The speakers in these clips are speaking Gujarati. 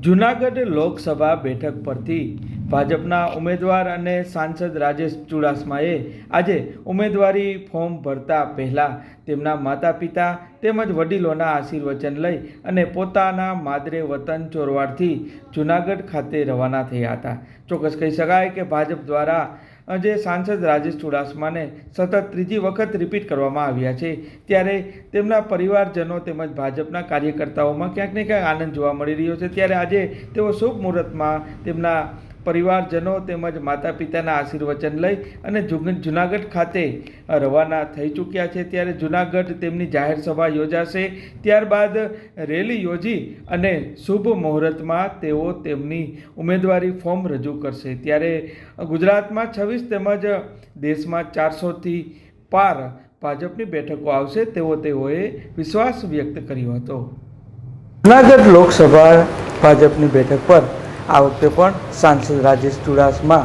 જૂનાગઢ લોકસભા બેઠક પરથી ભાજપના ઉમેદવાર અને સાંસદ રાજેશ ચુડાસમાએ આજે ઉમેદવારી ફોર્મ ભરતા પહેલાં તેમના માતા પિતા તેમજ વડીલોના આશીર્વચન લઈ અને પોતાના માદરે વતન ચોરવાડથી જૂનાગઢ ખાતે રવાના થયા હતા. ચોક્કસ કહી શકાય કે ભાજપ દ્વારા જે સાંસદ રાજેશ ચુડાસમાને સતત ત્રીજી વખત રિપીટ કરવામાં આવ્યા છે. ત્યારે તેમના પરિવારજનો તેમજ ભાજપના કાર્યકર્તાઓમાં ક્યાંક ને ક્યાંક આનંદ જોવા મળી રહ્યો છે. ત્યારે આજે તેઓ શુભ મુહૂર્તમાં તેમના પરિવારજનો તેમજ માતા પિતાના આશીર્વચન લઈ અને જુનાગઢ ખાતે રવાના થઈ ચૂક્યા છે. ત્યારે જુનાગઢ તેમની જાહેર સભા યોજાશે. ત્યારબાદ રેલી યોજી અને શુભ મુહૂર્તમાં તેઓ તેમની ઉમેદવારી ફોર્મ રજૂ કરશે. ત્યારે ગુજરાતમાં છવ્વીસ તેમજ દેશમાં ચારસોથી પાર ભાજપની બેઠકો આવશે તેવો તેઓએ વિશ્વાસ વ્યક્ત કર્યો હતો. જુનાગઢ લોકસભા ભાજપની બેઠક પર આ વખતે પણ સાંસદ રાજેશ ચુડાસમા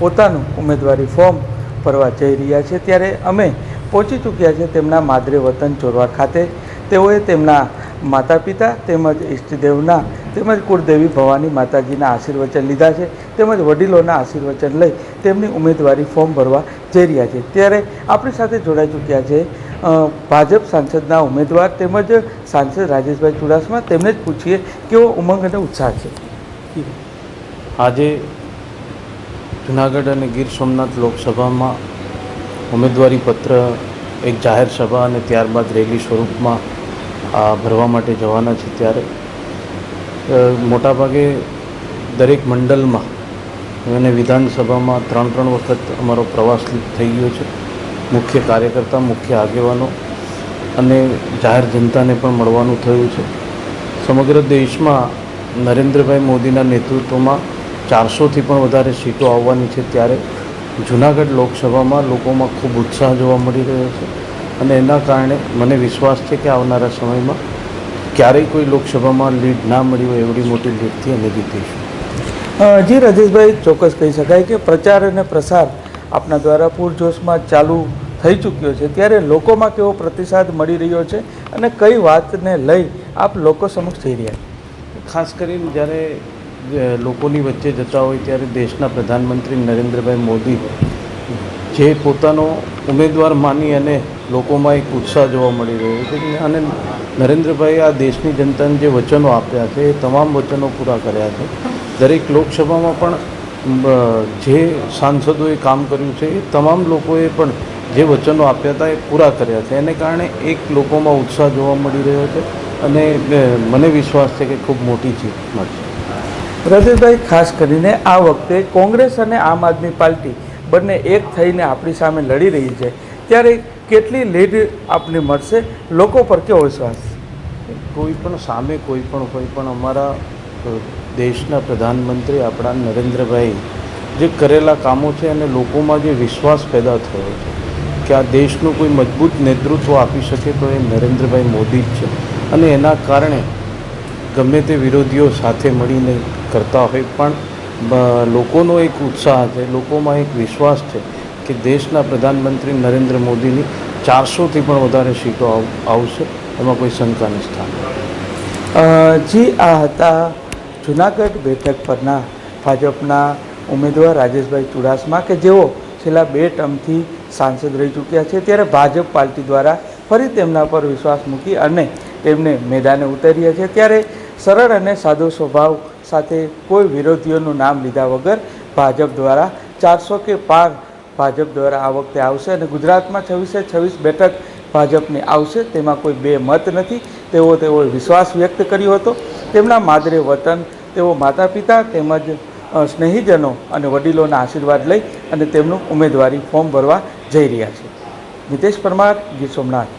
પોતાનું ઉમેદવારી ફોર્મ ભરવા જઈ રહ્યા છે. ત્યારે અમે પહોંચી ચૂક્યા છે તેમના માદરે વતન ચોરવા ખાતે. તેઓએ તેમના માતા પિતા તેમજ ઈષ્ટદેવના તેમજ કુળદેવી ભવાની માતાજીના આશીર્વચન લીધા છે તેમજ વડીલોના આશીર્વચન લઈ તેમની ઉમેદવારી ફોર્મ ભરવા જઈ રહ્યા છે. ત્યારે આપણી સાથે જોડાઈ ચૂક્યા છે ભાજપ સાંસદના ઉમેદવાર તેમજ સાંસદ રાજેશભાઈ ચુડાસમા. તેમને જ પૂછીએ કેવો ઉમંગ અને ઉત્સાહ છે. આજે જુનાગઢ અને ગીર સોમનાથ લોકસભામાં ઉમેદવારી પત્ર, એક જાહેર સભા અને ત્યારબાદ રેલી સ્વરૂપમાં ભરવા માટે જવાના છે ત્યારે. મોટાભાગે દરેક મંડળમાં અને વિધાનસભામાં ત્રણ ત્રણ વખત અમારો પ્રવાસ થઈ ગયો છે. મુખ્ય કાર્યકર્તા, મુખ્ય આગેવાનો અને જાહેર જનતાને પણ મળવાનું થયું છે. સમગ્ર દેશમાં નરેન્દ્રભાઈ મોદીના નેતૃત્વમાં ચારસોથી પણ વધારે સીટો આવવાની છે ત્યારે જુનાગઢ લોકસભામાં લોકોમાં ખૂબ ઉત્સાહ જોવા મળી રહ્યો છે અને એના કારણે મને વિશ્વાસ છે કે આવનારા સમયમાં ક્યારેય કોઈ લોકસભામાં લીડ ના મળી હોય એવડી મોટી લીડથી અમે જીતીશું. જી રાજેશભાઈ ચોક્કસ કહી શકાય કે પ્રચાર અને પ્રસાર આપના દ્વારા પૂરજોશમાં ચાલુ થઈ ચૂક્યો છે. ત્યારે લોકોમાં કેવો પ્રતિસાદ મળી રહ્યો છે અને કઈ વાતને લઈ આપ લોકો સમક્ષ થઈ રહ્યા ખાસ કરીને જ્યારે લોકોની વચ્ચે જતા હોય ત્યારે દેશના પ્રધાનમંત્રી નરેન્દ્રભાઈ મોદી જે પોતાનો ઉમેદવાર માની અને લોકોમાં એક ઉત્સાહ જોવા મળી રહ્યો છે અને નરેન્દ્રભાઈ આ દેશની જનતાને જે વચનો આપ્યા છે એ તમામ વચનો પૂરા કર્યા છે. દરેક લોકસભામાં પણ જે સાંસદોએ કામ કર્યું છે એ તમામ લોકોએ પણ જે વચનો આપ્યા હતા એ પૂરા કર્યા છે. એને કારણે એક લોકોમાં ઉત્સાહ જોવા મળી રહ્યો છે અને મને વિશ્વાસ છે કે ખૂબ મોટી જીત મળશે. રાજેશભાઈ ખાસ કરીને આ વખતે કોંગ્રેસ અને આમ આદમી પાર્ટી બંને એક થઈને આપણી સામે લડી રહી છે. ત્યારે કેટલી લીડ આપને મળશે? લોકો પર કેવો વિશ્વાસ? કોઈ પણ સામે કોઈ પણ હોય, પણ અમારા દેશના પ્રધાનમંત્રી આપણા નરેન્દ્રભાઈ જે કરેલા કામો છે અને લોકોમાં જે વિશ્વાસ પેદા થયો છે કે આ દેશનું કોઈ મજબૂત નેતૃત્વ આપી શકે તો એ નરેન્દ્રભાઈ મોદી જ છે. અને એના કારણે ગમે તે વિરોધીઓ સાથે મળીને કરતા હોય પણ લોકોનો એક ઉત્સાહ છે, લોકોમાં એક વિશ્વાસ છે કે દેશના પ્રધાનમંત્રી નરેન્દ્ર મોદીની ચારસોથી પણ વધારે સીટો આવશે, એમાં કોઈ શંકાનું સ્થાન. જી, આ હતા જુનાગઢ બેઠક પરના ભાજપના ઉમેદવાર રાજેશભાઈ ચુડાસમા કે જેઓ છેલ્લા બે ટર્મથી સાંસદ રહી ચૂક્યા છે ત્યારે ભાજપ પાર્ટી દ્વારા ફરી તેમના પર વિશ્વાસ મૂકી અને તેમને મેદાને ઉતાર્યા છે ત્યારે સરળ અને સાદો સ્વભાવ સાથે કોઈ વિરોધીઓનું નામ લીધા વગર ભાજપ દ્વારા ચારસો કે પાર ભાજપ દ્વારા આ વખતે આવશે અને ગુજરાતમાં છવ્વીસે છવ્વીસ બેઠક ભાજપની આવશે, તેમાં કોઈ બે મત નથી. તેવો તેઓએ વિશ્વાસ વ્યક્ત કર્યો હતો. તેમના માદરે વતન, તેઓ માતા પિતા તેમજ સ્નેહીજનો અને વડીલોના આશીર્વાદ લઈ અને તેમનું ઉમેદવારી ફોર્મ ભરવા જઈ રહ્યા છે. નિતેશ પરમાર, ગીર સોમનાથ.